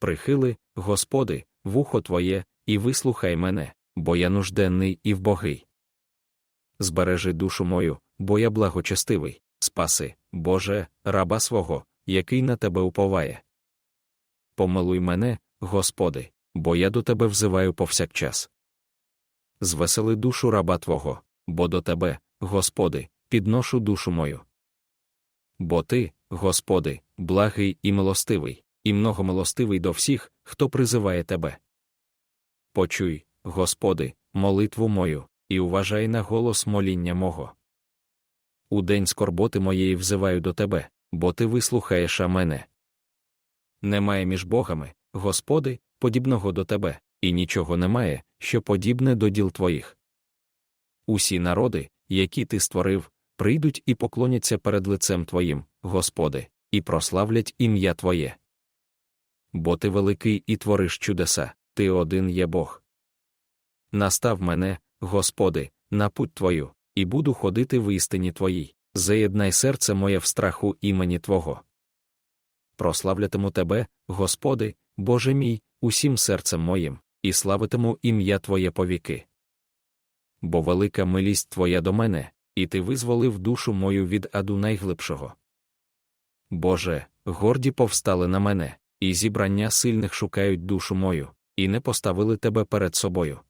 прихили, Господи, вухо Твоє, і вислухай мене, бо я нужденний і вбогий. Збережи душу мою, бо я благочестивий, спаси, Боже, раба свого, який на тебе уповає. Помилуй мене, Господи, бо я до тебе взиваю повсякчас. Звесели душу раба Твого, бо до тебе, Господи, підношу душу мою. Бо ти, Господи, благий і милостивий, і многомилостивий до всіх, хто призиває тебе. Почуй, Господи, молитву мою, і уважай на голос моління мого. У день скорботи моєї взиваю до тебе, бо ти вислухаєш а мене. Немає між богами, Господи, подібного до тебе, і нічого немає, що подібне до діл твоїх. Усі народи, які ти створив, прийдуть і поклоняться перед лицем Твоїм, Господи, і прославлять ім'я Твоє. Бо ти великий і твориш чудеса, ти один є Бог. Настав мене, Господи, на путь Твою, і буду ходити в істині Твоїй, заєднай серце моє в страху імені Твого. Прославлятиму Тебе, Господи, Боже мій, усім серцем моїм, і славитиму ім'я Твоє повіки. Бо велика милість Твоя до мене, і ти визволив душу мою від аду найглибшого. Боже, горді повстали на мене, і зібрання сильних шукають душу мою, і не поставили тебе перед собою.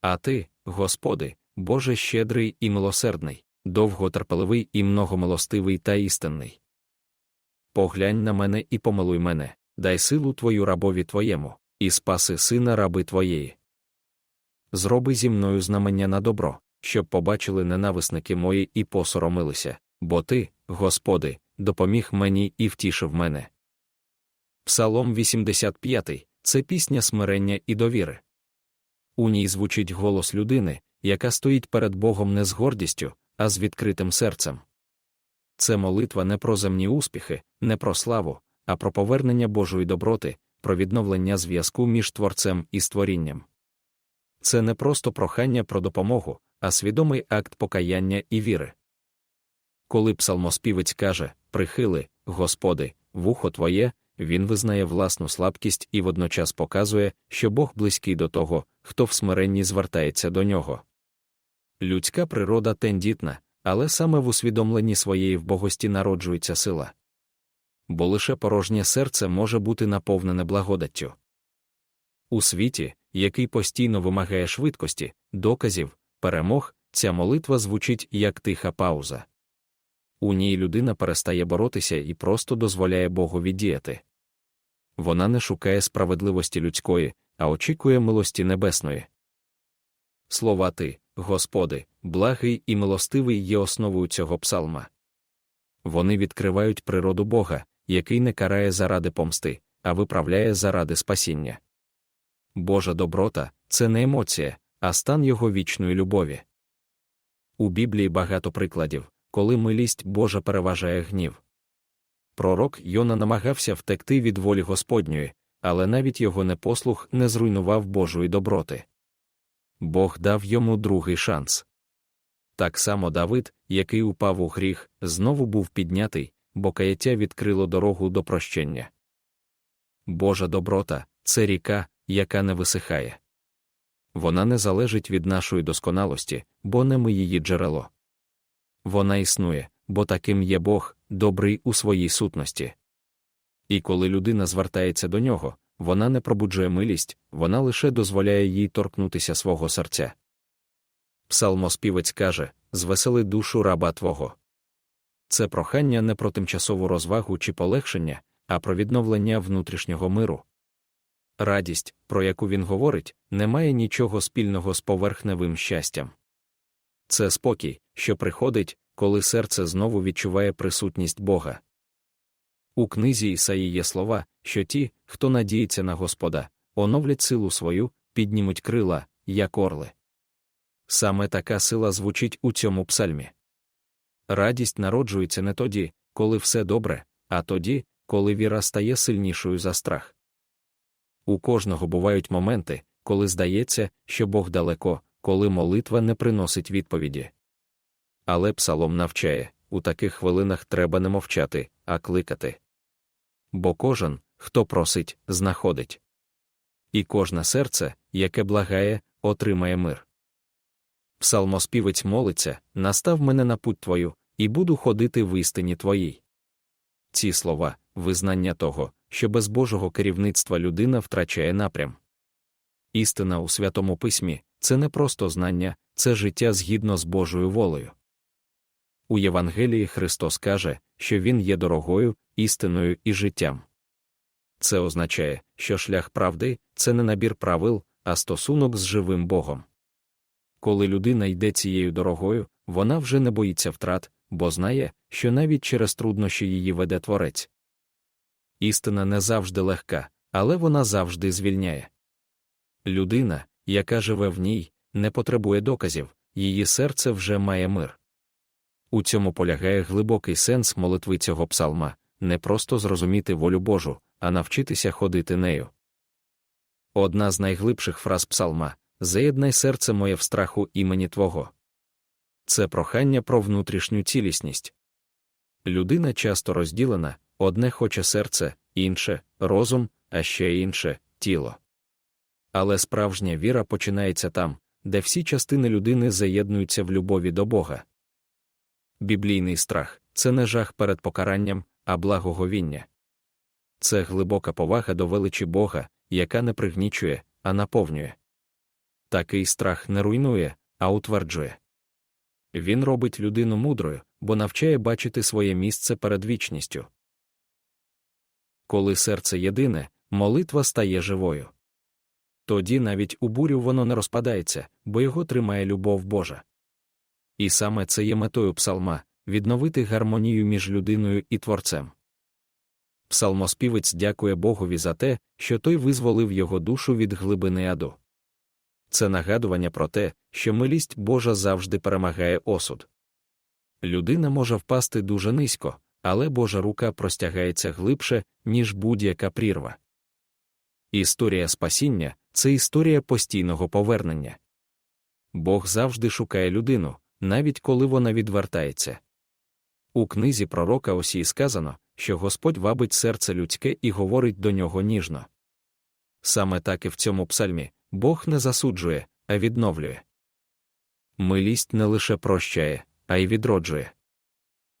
А ти, Господи, Боже щедрий і милосердний, довготерпеливий і многомилостивий та істинний. Поглянь на мене і помилуй мене, дай силу Твою рабові Твоєму, і спаси сина раби Твоєї. Зроби зі мною знамення на добро, щоб побачили ненависники мої і посоромилися, бо ти, Господи, допоміг мені і втішив мене. Псалом 85 це пісня смирення і довіри. У ній звучить голос людини, яка стоїть перед Богом не з гордістю, а з відкритим серцем. Це молитва не про земні успіхи, не про славу, а про повернення Божої доброти, про відновлення зв'язку між творцем і створінням. Це не просто прохання про допомогу, а свідомий акт покаяння і віри. Коли псалмоспівець каже Прихили, Господи, вухо Твоє, він визнає власну слабкість і водночас показує, що Бог близький до того, хто в смиренні звертається до нього. Людська природа тендітна, але саме в усвідомленні своєї вбогості народжується сила. Бо лише порожнє серце може бути наповнене благодаттю. У світі, який постійно вимагає швидкості, доказів, перемог, ця молитва звучить як тиха пауза. У ній людина перестає боротися і просто дозволяє Богу віддіяти. Вона не шукає справедливості людської, а очікує милості небесної. Слова ти, Господи, благий і милостивий є основою цього псалма. Вони відкривають природу Бога, який не карає заради помсти, а виправляє заради спасіння. Божа доброта це не емоція, а стан його вічної любові. У Біблії багато прикладів, коли милість Божа переважає гнів. Пророк Йона намагався втекти від волі Господньої, але навіть його непослух не зруйнував Божої доброти. Бог дав йому другий шанс. Так само Давид, який упав у гріх, знову був піднятий, бо каяття відкрило дорогу до прощення. Божа доброта це ріка, яка не висихає. Вона не залежить від нашої досконалості, бо не ми її джерело. Вона існує, бо таким є Бог, добрий у своїй сутності. І коли людина звертається до нього, вона не пробуджує милість, вона лише дозволяє їй торкнутися свого серця. Псалмоспівець каже Звесели душу раба Твого. Це прохання не про тимчасову розвагу чи полегшення, а про відновлення внутрішнього миру. Радість, про яку він говорить, не має нічого спільного з поверхневим щастям. Це спокій, що приходить, коли серце знову відчуває присутність Бога. У книзі Ісаї є слова, що ті, хто надіється на Господа, оновлять силу свою, піднімуть крила, як орли. Саме така сила звучить у цьому псальмі. Радість народжується не тоді, коли все добре, а тоді, коли віра стає сильнішою за страх. У кожного бувають моменти, коли здається, що Бог далеко, коли молитва не приносить відповіді. Але псалом навчає у таких хвилинах треба не мовчати, а кликати. Бо кожен, хто просить, знаходить. І кожне серце, яке благає, отримає мир. Псалмоспівець молиться, настав мене на путь твою, і буду ходити в істині твоїй. Ці слова визнання того, що без Божого керівництва людина втрачає напрям. Істина у Святому Письмі це не просто знання, це життя згідно з Божою волею. У Євангелії Христос каже, що Він є дорогою, істиною і життям. Це означає, що шлях правди це не набір правил, а стосунок з живим Богом. Коли людина йде цією дорогою, вона вже не боїться втрат, бо знає, що навіть через труднощі її веде творець. Істина не завжди легка, але вона завжди звільняє. Людина, яка живе в ній, не потребує доказів, її серце вже має мир. У цьому полягає глибокий сенс молитви цього псалма не просто зрозуміти волю Божу, а навчитися ходити нею. Одна з найглибших фраз псалма заєднай серце моє в страху імені Твого. Це прохання про внутрішню цілісність. Людина часто розділена, одне хоче серце, інше розум, а ще інше тіло. Але справжня віра починається там, де всі частини людини заєднуються в любові до Бога. Біблійний страх це не жах перед покаранням, а благоговіння. Це глибока повага до величі Бога, яка не пригнічує, а наповнює. Такий страх не руйнує, а утверджує. Він робить людину мудрою, бо навчає бачити своє місце перед вічністю. Коли серце єдине, молитва стає живою. Тоді навіть у бурю воно не розпадається, бо його тримає любов Божа. І саме це є метою псалма відновити гармонію між людиною і творцем. Псалмоспівець дякує Богові за те, що той визволив його душу від глибини аду. Це нагадування про те, що милість Божа завжди перемагає осуд. Людина може впасти дуже низько, але Божа рука простягається глибше, ніж будь-яка прірва. Історія спасіння це історія постійного повернення. Бог завжди шукає людину, навіть коли вона відвертається. У книзі пророка Осії сказано, що Господь вабить серце людське і говорить до нього ніжно. Саме так і в цьому псальмі Бог не засуджує, а відновлює. Милість не лише прощає, а й відроджує.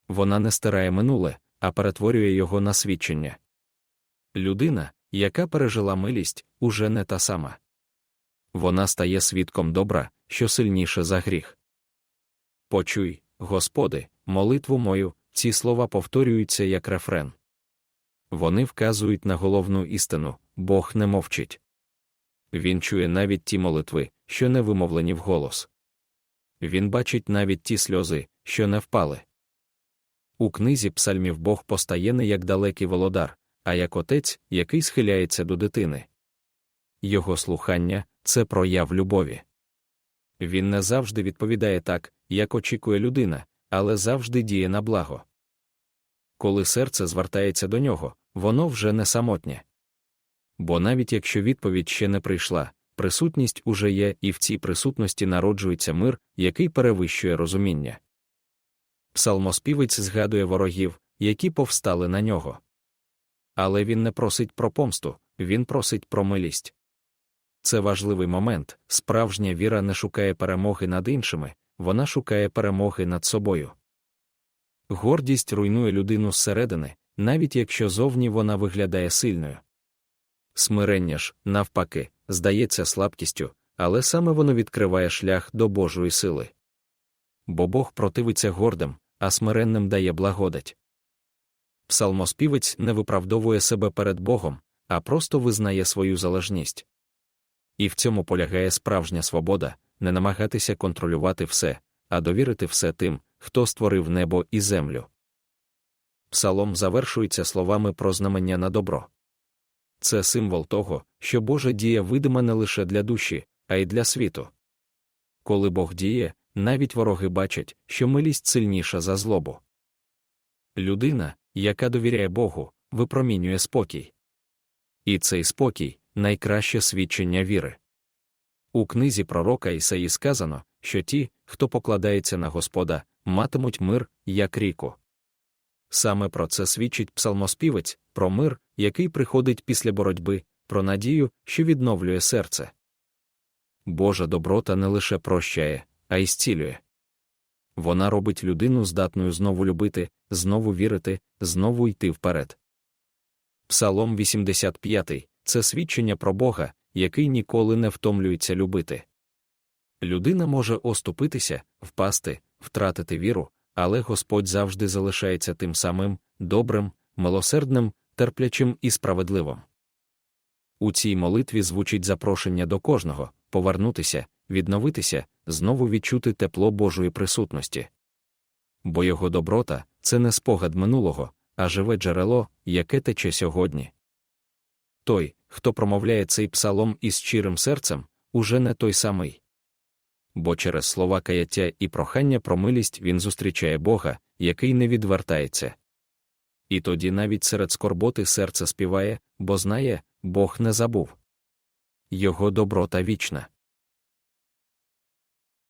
Вона не стирає минуле, а перетворює його на свідчення. Людина, яка пережила милість, уже не та сама. Вона стає свідком добра, що сильніше за гріх. Почуй, Господи, молитву мою, ці слова повторюються як рефрен. Вони вказують на головну істину Бог не мовчить. Він чує навіть ті молитви, що не вимовлені вголос. Він бачить навіть ті сльози, що не впали. У книзі псальмів Бог постає не як далекий володар, а як отець, який схиляється до дитини. Його слухання це прояв любові. Він не завжди відповідає так, як очікує людина, але завжди діє на благо. Коли серце звертається до нього, воно вже не самотнє. Бо навіть якщо відповідь ще не прийшла, присутність уже є, і в цій присутності народжується мир, який перевищує розуміння. Псалмоспівець згадує ворогів, які повстали на нього. Але він не просить про помсту, він просить про милість. Це важливий момент справжня віра не шукає перемоги над іншими, вона шукає перемоги над собою. Гордість руйнує людину зсередини, навіть якщо зовні вона виглядає сильною. Смирення ж, навпаки, здається слабкістю, але саме воно відкриває шлях до Божої сили. Бо Бог противиться гордим, а смиренним дає благодать. Псалмоспівець не виправдовує себе перед Богом, а просто визнає свою залежність. І в цьому полягає справжня свобода не намагатися контролювати все, а довірити все тим, хто створив небо і землю. Псалом завершується словами про знамення на добро. Це символ того, що Божа дія видима не лише для душі, а й для світу. Коли Бог діє, навіть вороги бачать, що милість сильніша за злобу. Людина, яка довіряє Богу, випромінює спокій. І цей спокій найкраще свідчення віри. У книзі пророка Ісаї сказано, що ті, хто покладається на Господа, матимуть мир, як ріку. Саме про це свідчить псалмоспівець, про мир, який приходить після боротьби, про надію, що відновлює серце. Божа доброта не лише прощає, а й зцілює. Вона робить людину здатною знову любити, знову вірити, знову йти вперед. Псалом 85 це свідчення про Бога, який ніколи не втомлюється любити. Людина може оступитися, впасти, втратити віру, але Господь завжди залишається тим самим добрим, милосердним, терплячим і справедливим. У цій молитві звучить запрошення до кожного повернутися, відновитися, знову відчути тепло Божої присутності. Бо його доброта це не спогад минулого, а живе джерело, яке тече сьогодні. Той, хто промовляє цей псалом із щирим серцем, уже не той самий. Бо через слова каяття і прохання про милість він зустрічає Бога, який не відвертається. І тоді навіть серед скорботи серце співає, бо знає, Бог не забув. Його доброта вічна.